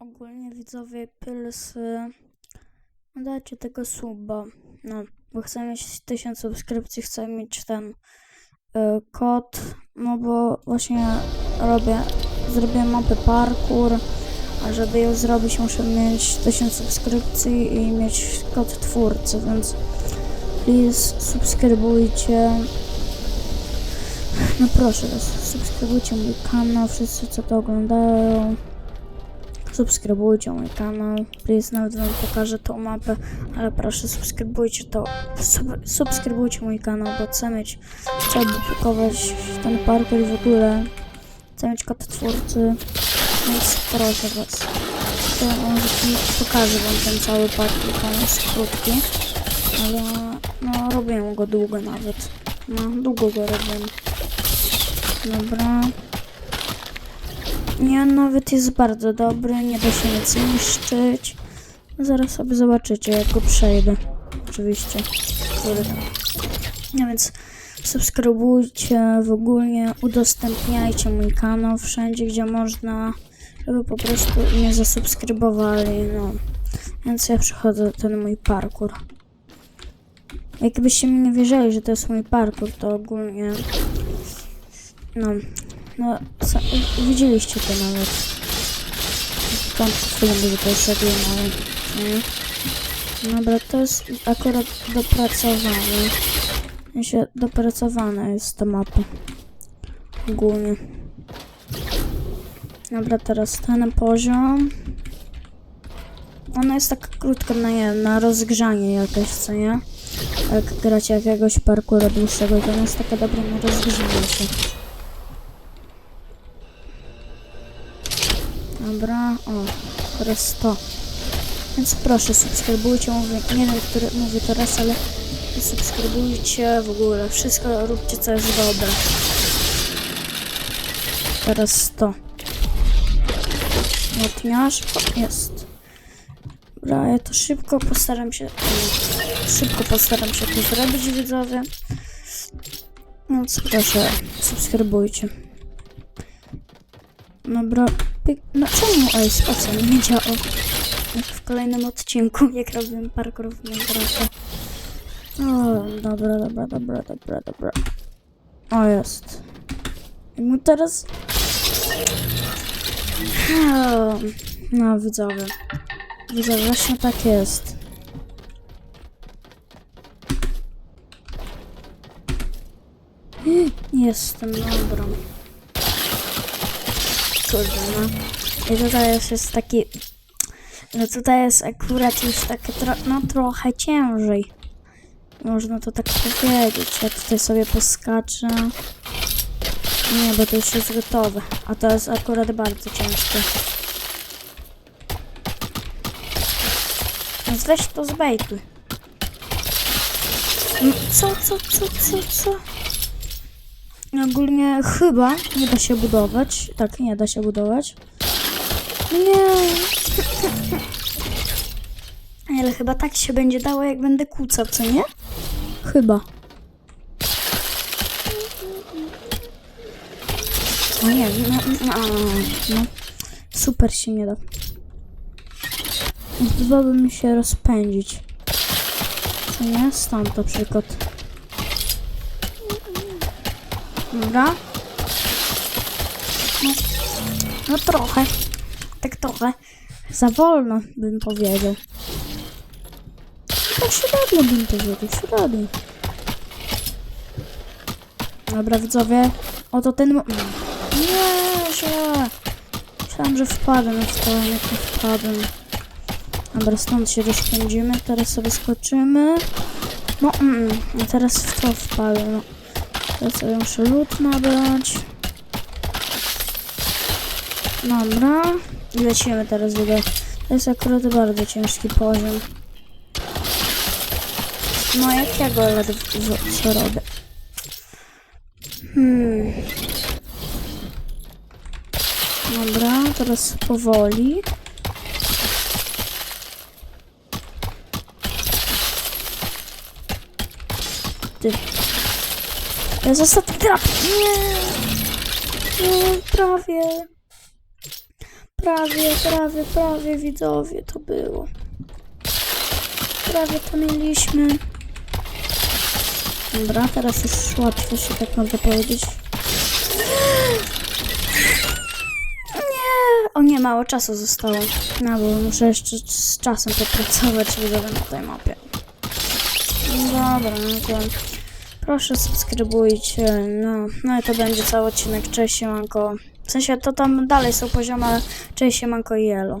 ogólnie widzowie Pylsy, no dajcie tego suba, no, bo chcę mieć 1000 subskrypcji, chcę mieć ten y, kod, no bo właśnie robię, zrobię mapę parkour, a żeby ją zrobić muszę mieć 1000 subskrypcji i mieć kod twórcy, więc please subskrybujcie. No proszę was, subskrybujcie mój kanał, wszyscy co to oglądają. Subskrybujcie mój kanał. Please, nawet wam pokażę tą mapę, ale proszę subskrybujcie to. Sub, subskrybujcie mój kanał, bo chcę mieć, chcę publikować ten parkour w ogóle chcę mieć kod twórcy, więc proszę was. To może pokażę wam ten cały parkour, on jest krótki, ale no robiłem go długo nawet. No, długo go robiłem. Dobra. Nie, nawet jest bardzo dobry, nie da się nic niszczyć. Zaraz sobie zobaczycie, jak go przejdę. Oczywiście. Kurde. No więc subskrybujcie w ogóle, udostępniajcie mój kanał wszędzie, gdzie można, żeby po prostu mnie zasubskrybowali, no. Więc ja przechodzę ten mój parkour. Jakbyście mi nie wierzyli, że to jest mój parkour, to ogólnie... No, no, widzieliście to nawet. Tam chwilą było to jest oglądane. Nie? Dobra, to jest akurat dopracowane. Się dopracowana jest ta mapa. Ogólnie. Dobra, teraz ten poziom. Ona jest taka krótka na, na rozgrzanie jakieś, co nie? Jak gracie jakiegoś parkoura dłuższego, to ona jest taka dobra na rozgrzanie się. Dobra, o, teraz to. Więc proszę, subskrybujcie, mówię, nie wiem, który mówię teraz, ale subskrybujcie w ogóle, wszystko róbcie, co jest dobre. Teraz to. Lotniarz, o, jest. Dobra, ja to szybko postaram się, szybko postaram się to zrobić, widzowie. Więc proszę, subskrybujcie. Dobra. No czemu ej, spacja nie działa? W kolejnym odcinku, jak robiłem parkour w Minecrafcie. O, dobra, dobra, dobra, dobra, dobra. O, jest. I mu teraz... O, No, widzowie. Widzowie, właśnie tak jest. Jestem dobrą. Kurde, no. I tutaj jest, jest taki... No tutaj jest akurat już takie tro, no trochę ciężej. Można to tak powiedzieć. Ja tutaj sobie poskaczę. Nie, bo to już jest gotowe. A to jest akurat bardzo ciężkie. Więc weź to zbejtuj. No, Co, co, co, co, co? Ogólnie chyba nie da się budować. Tak, nie da się budować. Nie. Ale chyba tak się będzie dało, jak będę kłócał, co nie? Chyba. O nie, no, no, no. Super się nie da. Chyba bym się rozpędzić. Co nie? Stąd na przykład. Dobra. No, no trochę. Tak trochę. Za wolno bym powiedział. Tak średnio bym powiedział, średnio. Dobra widzowie, oto ten... Nie, źle. Myślałam, że wpadłem w to, jak nie wpadłem. Dobra, stąd się rozpędzimy, teraz sobie skoczymy. No, mm, a teraz w to wpadłem. Teraz sobie muszę lód nabrać. Dobra. I lecimy teraz do To jest akurat bardzo ciężki poziom. No jak ja go co robię? Hmm. Dobra, teraz powoli. Ty. Jest ostatni trap. Nie. Nie, prawie. Prawie, prawie, prawie widzowie to było. Prawie to mieliśmy. Dobra, teraz już łatwo się tak mogę powiedzieć. Nie! O nie, mało czasu zostało. No bo muszę jeszcze z czasem popracować widzowie na tej mapie. Dobra, no to proszę subskrybujcie. No, no i to będzie cały odcinek. Cześć, siemanko. W sensie to tam dalej są poziomy, cześć, siemanko i elo.